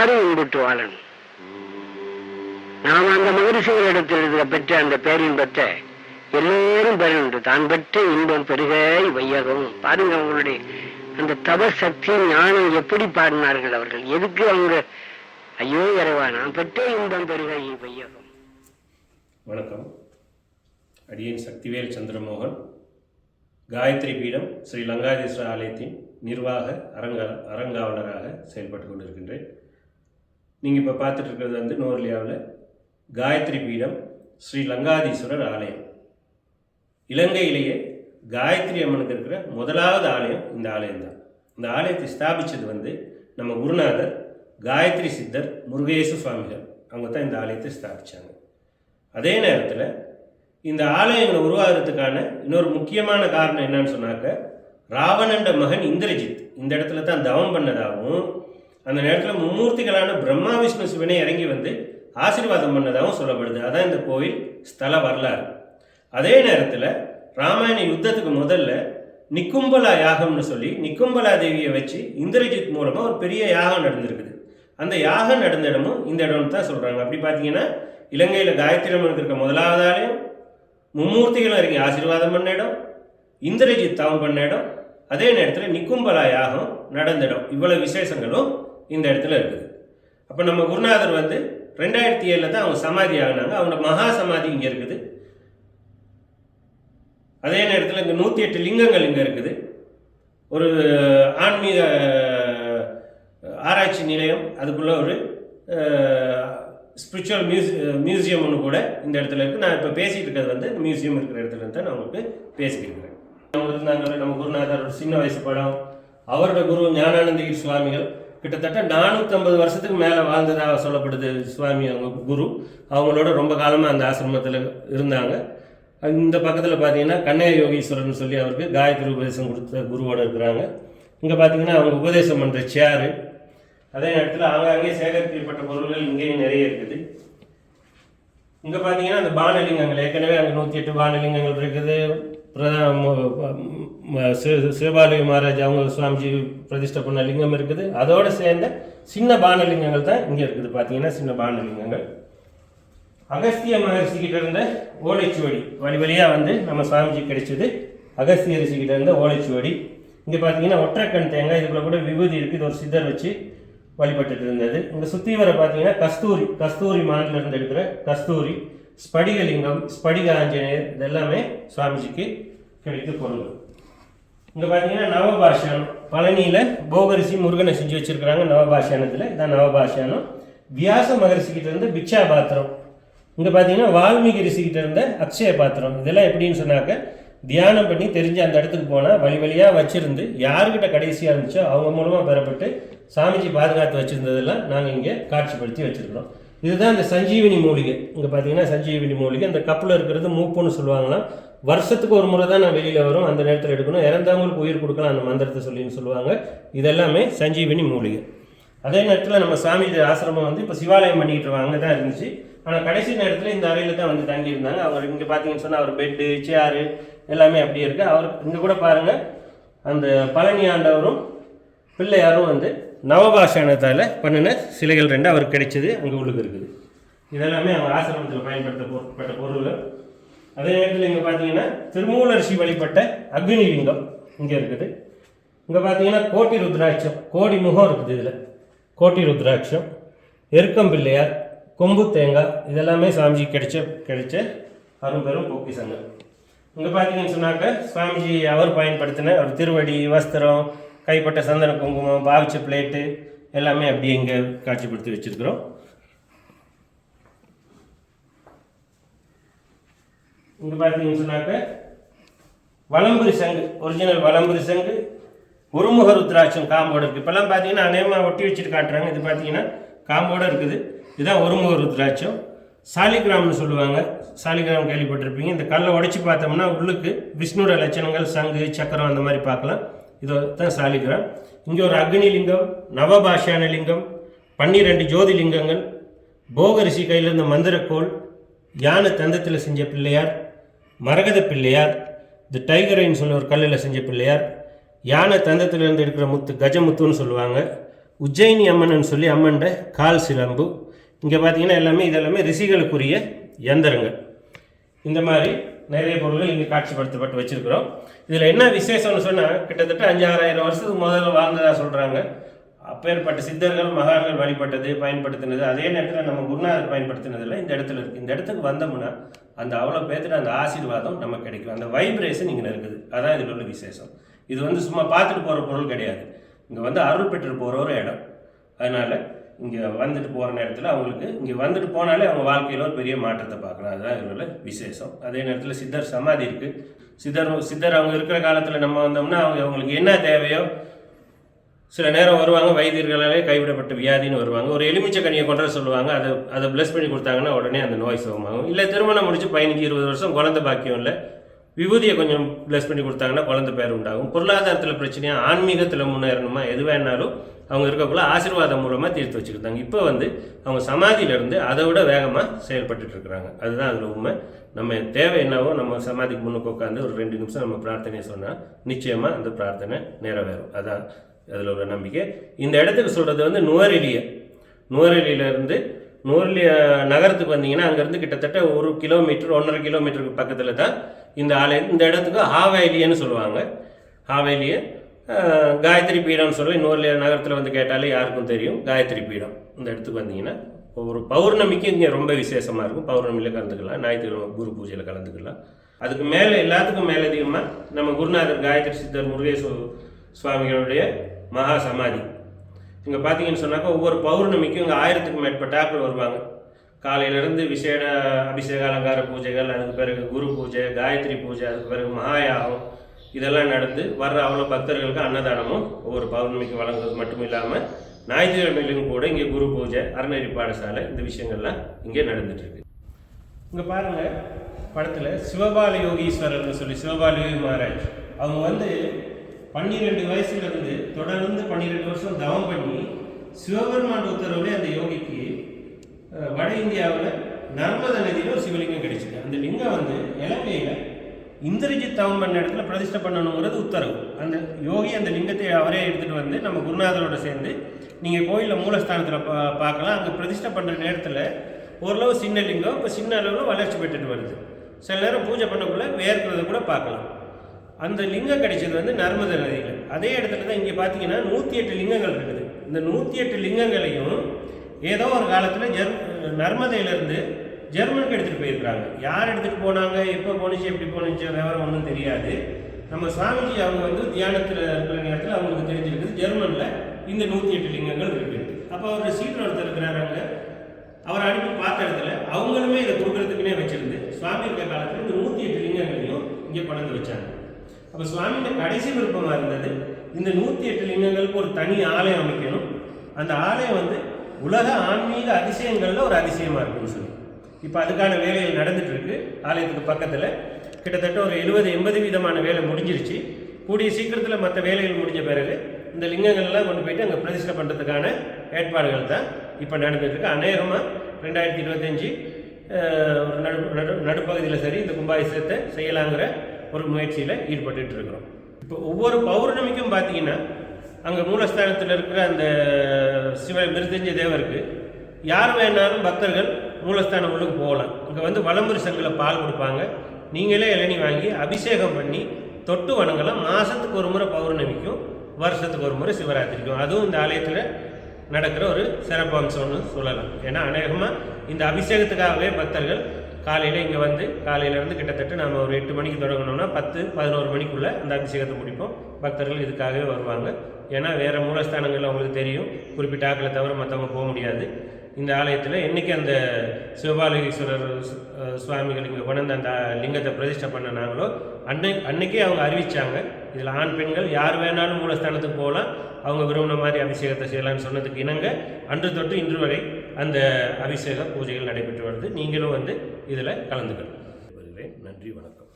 எல்லாரும் இன்புற்று வாழணும் நாம் அந்த மகரிஷிகளிடத்தில் இடத்தில் பெற்ற அந்த பேரின்பத்தை எல்லோரும் பெறணும் தான் பெற்ற இன்பம் பெருக வையகம். பாருங்க அவங்களுடைய அந்த தவ சக்தி ஞானம் எப்படி பாடினார்கள் அவர்கள்? எதுக்கு அவங்க ஐயோ இறைவா நான் பெற்ற இன்பம் பெருக வையகம். வணக்கம். அடியேன் சக்திவேல் சந்திரமோகன். காயத்ரி பீடம் ஸ்ரீ லங்காதீஸ்வர ஆலயத்தின் நிர்வாக அரங்க அரங்காவலராக செயல்பட்டு கொண்டிருக்கின்றேன். நீங்கள் இப்போ பார்த்துட்டு இருக்கிறது வந்து நோர்லியாவில் காயத்ரி பீடம் ஸ்ரீ லங்காதீஸ்வரர் ஆலயம். இலங்கையிலேயே காயத்ரி அம்மனுக்கு இருக்கிற முதலாவது ஆலயம் இந்த ஆலயம் தான் இந்த ஆலயத்தை ஸ்தாபித்தது வந்து நம்ம குருநாதர் காயத்ரி சித்தர் முருகேசு சுவாமிகள். அவங்க தான் இந்த ஆலயத்தை ஸ்தாபித்தாங்க அதே நேரத்தில் இந்த ஆலயங்களை உருவாகிறதுக்கான இன்னொரு முக்கியமான காரணம் என்னன்னு சொன்னாக்க ராவணண்ட மகன் இந்திரஜித் இந்த இடத்துல தான் தவம் பண்ணதாகவும் அந்த நேரத்தில் மும்மூர்த்திகளான பிரம்மா விஷ்ணு சிவனை இறங்கி வந்து ஆசீர்வாதம் பண்ணதாகவும் சொல்லப்படுது. அதான் இந்த கோயில் ஸ்தல வரலாறு. அதே நேரத்தில் ராமாயண யுத்தத்துக்கு முதல்ல நிக்கும்பலா யாகம்னு சொல்லி நிக்கும்பலா தேவியை வச்சு இந்திரஜித் மூலமாக ஒரு பெரிய யாகம் நடந்திருக்குது. அந்த யாகம் நடந்த இடமும் இந்த இடம் தான் சொல்கிறாங்க அப்படி பார்த்தீங்கன்னா இலங்கையில் காயத்ரி அம்மனுக்கு இருக்க முதலாவது ஆலயம் மும்மூர்த்திகளும் இறங்கி ஆசீர்வாதம் பண்ண இடம் இந்திரஜித் தவம் பண்ண இடம் அதே நேரத்தில் நிக்கும்பலா யாகம் நடந்த இடம். இவ்வளவு விசேஷங்களும் இந்த இடத்துல இருக்குது. அப்போ நம்ம குருநாதர் வந்து ரெண்டாயிரத்தி ஏழில் தான் அவங்க சமாதி ஆகினாங்க அவனோட மகா சமாதி இங்கே இருக்குது. அதே நேரத்தில் இங்கே நூற்றி எட்டு லிங்கங்கள் இங்கே இருக்குது. ஒரு ஆன்மீக ஆராய்ச்சி நிலையம் அதுக்குள்ளே ஒரு ஸ்பிரிச்சுவல் மியூசி மியூசியம் ஒன்று கூட இந்த இடத்துல இருக்குது நான் இப்போ பேசிகிட்டு இருக்கிறது வந்து மியூசியம் இருக்கிற இடத்துல இருந்து தான் நான் உங்களுக்கு பேசிக்கிட்டு இருக்கிறேன் நம்ம இருந்தாங்க நம்ம குருநாதர் ஒரு சின்ன வயசு படம் அவரோட குரு ஞானானந்தகிரி சுவாமிகள் கிட்டத்தட்ட நானூற்றம்பது வருஷத்துக்கு மேலே வாழ்ந்ததாக சொல்லப்படுது சுவாமி அவங்க குரு. அவங்களோட ரொம்ப காலமாக அந்த ஆசிரமத்தில் இருந்தாங்க. இந்த பக்கத்தில் பார்த்தீங்கன்னா கண்ணைய யோகீஸ்வரன் சொல்லி அவருக்கு காயத்ரி உபதேசம் கொடுத்த குருவோட இருக்கிறாங்க. இங்கே பார்த்தீங்கன்னா அவங்க உபதேசம் பண்ணுற சேரு அதே நேரத்தில் ஆங்காங்கே சேகரிக்கப்பட்ட பொருள்கள் இங்கேயும் நிறைய இருக்குது. இங்கே பார்த்தீங்கன்னா அந்த பானலிங்கங்கள். ஏற்கனவே அங்கே நூற்றி எட்டு பானலிங்கங்கள் இருக்குது. பிரதா- ம- மகாராஜ் அவங்க சுவாமிஜி பிரதிஷ்டை பண்ண லிங்கம் இருக்குது. அதோடு சேர்ந்த சின்ன பானலிங்கங்கள் தான் இங்கே இருக்குது. பார்த்தீங்கன்னா சின்ன பானலிங்கங்கள். அகஸ்திய மகர்ஷி கிட்ட இருந்த ஓலைச்சுவடி வழி வழியாக வந்து நம்ம சுவாமிஜி கிடைச்சது. அகஸ்திய ரிஷி கிட்ட இருந்த ஓலைச்சுவடி. இங்கே பார்த்தீங்கன்னா ஒற்றைக்கண் தேங்காய் இதுக்குள்ள கூட விபூதி இருக்குது இது ஒரு சித்தர் வச்சு வழிபட்டுட்டு இருந்தது. இங்கே சுற்றி வர பார்த்தீங்கன்னா கஸ்தூரி கஸ்தூரி மாநில இருந்து எடுக்கிற கஸ்தூரி ஸ்படிகலிங்கம் ஸ்படிக ஆஞ்சநேயர் இது எல்லாமே சுவாமிஜிக்கு கிடைத்த பொருள் இங்கே பார்த்தீங்கன்னா நவபாஷானம் பழனியில் போகரிசி முருகனை செஞ்சு வச்சிருக்கிறாங்க நவபாஷானத்தில் இதான் நவபாஷானம் வியாச மகரிஷி இருந்து பிக்ஷா பாத்திரம். இங்கே பார்த்தீங்கன்னா வால்மீகி ரிஷிக்கிட்ட இருந்த அக்ஷய பாத்திரம். இதெல்லாம் எப்படின்னு சொன்னாக்க தியானம் பண்ணி தெரிஞ்சு அந்த இடத்துக்கு போனால் வழி வழியாக வச்சுருந்து யாருக்கிட்ட கடைசியாக இருந்துச்சோ அவங்க மூலமாக பெறப்பட்டு சாமிஜி பாதுகாத்து வச்சுருந்ததெல்லாம் நாங்கள் இங்கே காட்சிப்படுத்தி வச்சுருக்கிறோம். இதுதான் இந்த சஞ்சீவினி மூலிகை. இங்கே பார்த்தீங்கன்னா சஞ்சீவினி மூலிகை. இந்த கப்பில் இருக்கிறது மூப்புன்னு சொல்லுவாங்கன்னா வருஷத்துக்கு ஒரு முறை தான் நான் வெளியில் வரும். அந்த நேரத்தில் எடுக்கணும். இறந்தவங்களுக்கு உயிர் கொடுக்கலாம். அந்த மந்திரத்தை சொல்லின்னு சொல்லுவாங்க. இதெல்லாமே சஞ்சீவினி மூலிகை. அதே நேரத்தில் நம்ம சாமி ஆசிரமம் வந்து இப்போ சிவாலயம் பண்ணிக்கிட்டு வாங்க தான் இருந்துச்சு. ஆனால் கடைசி நேரத்தில் இந்த அறையில் தான் வந்து தங்கியிருந்தாங்க. அவர் இங்கே பார்த்தீங்கன்னு சொன்னால் அவர் பெட்டு சேரு எல்லாமே அப்படியே இருக்குது அவர் இங்கே கூட பாருங்கள் அந்த பழனி ஆண்டவரும் பிள்ளையாரும் வந்து நவபாஷானத்தால் பண்ணின சிலைகள் ரெண்டு அவருக்கு கிடைச்சது அங்கே உள்ளுக்கு இருக்குது. இதெல்லாமே அவங்க ஆசிரமத்தில் பயன்படுத்தப்பட்ட பொருள்கள். அதே நேரத்தில் இங்கே பார்த்தீங்கன்னா திருமூலரிசி வழிபட்ட அக்னி லிங்கம் இங்கே இருக்குது. இங்கே பார்த்தீங்கன்னா கோட்டி ருத்ராட்சம் கோடி முகம் இருக்குது இதில். கோட்டி ருத்ராட்சம் எருக்கம்பிள்ளையார் கொம்பு தேங்காய் இதெல்லாமே சாமிஜி கிடைச்ச கிடைச்ச அரும்பெரும் பொக்கிசங்கள். இங்கே பார்த்தீங்கன்னு சொன்னாக்க சுவாமிஜி அவர் பயன்படுத்தின அவர் திருவடி வஸ்திரம் கைப்பட்ட சந்தன குங்குமம் பாவிச்ச பிளேட்டு எல்லாமே அப்படியே இங்கே காட்சிப்படுத்தி வச்சுருக்குறோம். இங்கே பார்த்தீங்கன்னு சொன்னாக்க வலம்புரி சங்கு ஒரிஜினல் வலம்புரி சங்கு ஒருமுக ருத்ராட்சம் காம்போடு இருக்குது இப்போல்லாம் பார்த்தீங்கன்னா அநேகமாக ஒட்டி வச்சுட்டு காட்டுறாங்க. இது பார்த்தீங்கன்னா காம்போடு இருக்குது. இதுதான் ஒருமுக ருத்ராட்சம். சாலிகிராம்னு சொல்லுவாங்க. சாலிகிராம் கேள்விப்பட்டிருப்பீங்க. இந்த கல்லை உடைச்சி பார்த்தோம்னா உள்ளுக்கு விஷ்ணுட லட்சணங்கள் சங்கு சக்கரம் அந்த மாதிரி பார்க்கலாம். இதை தான் சாலிகிராம் இங்கே ஒரு அக்னி லிங்கம் நவபாஷான லிங்கம் பன்னிரெண்டு ஜோதி லிங்கங்கள் போகரிஷி கையிலிருந்த மந்திரக்கோள் யானை தந்தத்தில் செஞ்ச பிள்ளையார் மரகத பிள்ளையார் தி டைகரைன்னு சொல்ல ஒரு கல்லில் செஞ்ச பிள்ளையார் யானை தந்தத்திலிருந்து எடுக்கிற முத்து கஜமுத்துன்னு சொல்லுவாங்க. உஜ்ஜயினி அம்மன் சொல்லி அம்மன்ட கால் சிலம்பு. இங்கே பார்த்தீங்கன்னா எல்லாமே இதெல்லாமே ரிஷிகளுக்குரிய யந்திரங்கள். இந்த மாதிரி நிறைய பொருள்கள் இங்கே காட்சிப்படுத்தப்பட்டு வச்சிருக்கிறோம். இதில் என்ன விசேஷம்னு சொன்னால் கிட்டத்தட்ட அஞ்சாறாயிரம் வருஷத்துக்கு முதல்ல வாழ்ந்ததாக சொல்கிறாங்க அப்பேற்பட்ட சித்தர்கள் மகான்கள் வழிபட்டது பயன்படுத்தினது. அதே நேரத்தில் நம்ம குருநாதர் பயன்படுத்தினதில் இந்த இடத்துல இருக்குது இந்த இடத்துக்கு வந்தோம்னா அந்த அவ்வளோ பேர்த்துட்டு அந்த ஆசீர்வாதம் நமக்கு கிடைக்கும். அந்த வைப்ரேஷன் இங்கே இருக்குது. அதான் இதில் உள்ள விசேஷம். இது வந்து சும்மா பார்த்துட்டு போகிற பொருள் கிடையாது. இங்கே வந்து அருள் பெற்று போகிற ஒரு இடம். அதனால் இங்கே வந்துட்டு போகிற நேரத்தில் அவங்களுக்கு இங்கே வந்துட்டு போனாலே அவங்க வாழ்க்கையில் ஒரு பெரிய மாற்றத்தை பார்க்கலாம் அதுதான் இதோட விசேஷம். அதே நேரத்தில் சித்தர் சமாதி இருக்குது சித்தர் சித்தர் அவங்க இருக்கிற காலத்தில் நம்ம வந்தோம்னா அவங்க அவங்களுக்கு என்ன தேவையோ சில நேரம் வருவாங்க வைத்தியர்களாலே கைவிடப்பட்ட வியாதின்னு வருவாங்க. ஒரு எலுமிச்சை கனியை கொண்டு சொல்லுவாங்க. அதை அதை ப்ளஸ் பண்ணி கொடுத்தாங்கன்னா உடனே அந்த நோய் சுகமாகும். இல்லை திருமணம் முடிச்சு பதினஞ்சு இருபது வருஷம் குழந்தை பாக்கியம் இல்லை. விபூதியை கொஞ்சம் ப்ளஸ் பண்ணி கொடுத்தாங்கன்னா குழந்தை பேர் உண்டாகும். பொருளாதாரத்தில் பிரச்சனையாக ஆன்மீகத்தில் முன்னேறணுமா? எது வேணாலும் அவங்க இருக்கக்குள்ள ஆசீர்வாதம் மூலமாக தீர்த்து வச்சுருந்தாங்க இப்போ வந்து அவங்க சமாதியிலேருந்து அதை விட வேகமாக செயல்பட்டு இருக்கிறாங்க. அதுதான் அதில் உண்மை. நம்ம தேவை என்னவோ நம்ம சமாதிக்கு முன்னுக்கு உட்காந்து ஒரு ரெண்டு நிமிஷம் நம்ம பிரார்த்தனையை சொன்னால் நிச்சயமாக அந்த பிரார்த்தனை நிறைவேறும். அதான் அதில் உள்ள நம்பிக்கை. இந்த இடத்துக்கு சொல்கிறது வந்து நுவரெலிய. நுவரெலியிலேருந்து நுவரெலிய நகரத்துக்கு வந்தீங்கன்னா அங்கேருந்து கிட்டத்தட்ட ஒரு கிலோமீட்டர் ஒன்றரை கிலோமீட்டருக்கு பக்கத்தில் தான் இந்த ஆலயம். இந்த இடத்துக்கு ஹாவேலியன்னு சொல்லுவாங்க. ஹாவேலியை. காயத்ரி பீடம்னு சொல்லி இன்னொரு நகரத்தில் வந்து கேட்டாலே யாருக்கும் தெரியும். காயத்ரி பீடம். இந்த இடத்துக்கு வந்தீங்கன்னா ஒரு பௌர்ணமிக்கு இங்கே ரொம்ப விசேஷமாக இருக்கும். பௌர்ணமியில் கலந்துக்கலாம். ஞாயிற்றுக்கிழமை குரு பூஜையில் கலந்துக்கலாம். அதுக்கு மேலே எல்லாத்துக்கும் மேலே அதிகமாக நம்ம குருநாதர் காயத்ரி சித்தர் முருகேசு சுவாமிகளுடைய மகா சமாதி. இங்கே பார்த்தீங்கன்னு சொன்னாக்கா ஒவ்வொரு பௌர்ணமிக்கும் இங்கே ஆயிரத்துக்கும் மேற்பட்ட ஆட்கள் வருவாங்க. காலையிலேருந்து விசேட அபிஷேக அலங்கார பூஜைகள் அதுக்கு பிறகு குரு பூஜை காயத்ரி பூஜை அதுக்கு பிறகு மகாயாகம் இதெல்லாம் நடந்து வர்ற அவ்வளோ பக்தர்களுக்கு அன்னதானமும் ஒவ்வொரு பௌர்ணமிக்கு வழங்குவது மட்டும் இல்லாமல் ஞாயிற்றுக்கிழமையிலும் கூட இங்கே குரு பூஜை அறநெறி பாடசாலை இந்த விஷயங்கள்லாம் இங்கே நடந்துட்டுருக்கு. இங்கே பாருங்கள் படத்தில் சிவபால யோகீஸ்வரர்னு சொல்லி சிவபால யோகி மகாராஜ். அவங்க வந்து பன்னிரெண்டு வயசுலேருந்து தொடர்ந்து பன்னிரெண்டு வருஷம் தவம் பண்ணி சிவபெருமான் உத்தரவுலேயே அந்த யோகிக்கு வட இந்தியாவில் நர்மதா நதியில் ஒரு சிவலிங்கம் கிடைச்சிது அந்த லிங்கம் வந்து இலங்கையில் இந்திரஜித் தவம் பண்ண இடத்துல பிரதிஷ்டை பண்ணணுங்கிறது உத்தரவு. அந்த யோகி அந்த லிங்கத்தை அவரே எடுத்துகிட்டு வந்து நம்ம குருநாதரோட சேர்ந்து நீங்கள் கோயிலில் மூலஸ்தானத்தில் பா பார்க்கலாம். அங்கே பிரதிஷ்டை பண்ணுற நேரத்தில் ஓரளவு சின்ன லிங்கம் இப்போ சின்ன அளவில் வளர்ச்சி பெற்றுட்டு வருது. சில நேரம் பூஜை பண்ணக்குள்ளே வேர்க்கிறத கூட பார்க்கலாம். அந்த லிங்கம் கிடைச்சது வந்து நர்மத நதியில். அதே இடத்துல தான் இங்கே பார்த்தீங்கன்னா நூற்றி எட்டு லிங்கங்கள் இருக்குது. இந்த நூற்றி எட்டு லிங்கங்களையும் ஏதோ ஒரு காலத்தில் ஜெர் நர்மதையிலேருந்து ஜெர்மனுக்கு எடுத்துகிட்டு போயிருக்கிறாங்க. யார் எடுத்துகிட்டு போனாங்க? எப்போ போணுச்சு எப்படி போணுச்சு விவரம் ஒன்றும் தெரியாது. நம்ம சுவாமிஜி அவங்க வந்து தியானத்தில் இருக்கிற நேரத்தில் அவங்களுக்கு தெரிஞ்சிருக்குது ஜெர்மனில் இந்த நூற்றி எட்டு லிங்கங்கள் இருக்குது அப்போ அவர் சீட்டில் ஒருத்தர் இருக்கிறாராங்க அவர் அனுப்பி பார்த்த இடத்துல அவங்களுமே இதை கொடுக்குறதுக்குனே வச்சிருந்து சுவாமி இருக்க காலத்தில் இந்த நூற்றி எட்டு லிங்கங்களையும் இங்கே கொண்டு வச்சாங்க. அப்போ சுவாமியோட கடைசி விருப்பமாக இருந்தது இந்த நூற்றி எட்டு லிங்கங்களுக்கு ஒரு தனி ஆலயம் அமைக்கணும். அந்த ஆலயம் வந்து உலக ஆன்மீக அதிசயங்களில் ஒரு அதிசயமாக இருக்குன்னு சொல்லி. இப்போ அதுக்கான வேலைகள் நடந்துட்டு இருக்கு. ஆலயத்துக்கு பக்கத்தில். கிட்டத்தட்ட ஒரு எழுபது எண்பது விதமான வேலை முடிஞ்சிருச்சு. கூடிய சீக்கிரத்தில் மற்ற வேலைகள் முடிஞ்ச பிறகு இந்த லிங்கங்கள்லாம் கொண்டு போயிட்டு அங்கே பிரதிஷ்டை பண்ணுறதுக்கான ஏற்பாடுகள் தான் இப்போ நடந்துட்டு அநேகமாக ரெண்டாயிரத்தி இருபத்தஞ்சி ஒரு நடு நடு நடுப்பகுதியில் சரி இந்த கும்பாபிஷேகத்தை செய்யலாங்கிற ஒரு முயற்சியில் ஈடுபட்டு இருக்கிறோம். இப்போ ஒவ்வொரு பௌர்ணமிக்கும் பார்த்தீங்கன்னா அங்கே மூலஸ்தானத்தில் இருக்கிற அந்த சிவ மிருதஞ்ச தேவருக்கு யார் வேணாலும் பக்தர்கள் மூலஸ்தானம் உள்ளுக்கு போகலாம். இங்கே வந்து வலம்புரி சங்கில் பால் கொடுப்பாங்க. நீங்களே இளநி வாங்கி அபிஷேகம் பண்ணி தொட்டு வணங்கலாம். மாதத்துக்கு ஒரு முறை பௌர்ணமிக்கும் வருஷத்துக்கு ஒரு முறை சிவராத்திரிக்கும். அதுவும் இந்த ஆலயத்தில் நடக்கிற ஒரு சிறப்பம்சம்னு சொல்லலாம். ஏன்னா அநேகமாக இந்த அபிஷேகத்துக்காகவே பக்தர்கள் காலையில் இங்கே வந்து காலையிலேருந்து கிட்டத்தட்ட நம்ம ஒரு எட்டு மணிக்கு தொடங்கணும்னா பத்து பதினோரு மணிக்குள்ளே அந்த அபிஷேகத்தை முடிப்போம். பக்தர்கள் இதுக்காகவே வருவாங்க. ஏன்னா வேறு மூலஸ்தானங்கள் அவங்களுக்கு தெரியும். குறிப்பிட்ட ஆக்களை தவிர மற்றவங்க போக முடியாது. இந்த ஆலயத்தில் என்றைக்கு அந்த சிவபாலகீஸ்வரர் சுவாமிகள் இங்கே கொண்டு அந்த லிங்கத்தை பிரதிஷ்டை பண்ணினாங்களோ அன்னை அன்னைக்கே அவங்க அறிவித்தாங்க இதில் ஆண் பெண்கள் யார் வேணாலும் மூலஸ்தானத்துக்கு போகலாம். அவங்க விரும்பின மாதிரி அபிஷேகத்தை செய்யலாம்னு சொன்னதுக்கு இணங்க அன்று தொட்டு இன்று வரை அந்த அபிஷேக பூஜைகள் நடைபெற்று வருது. நீங்களும் வந்து இதில் கலந்துக்கணும். நன்றி வணக்கம்.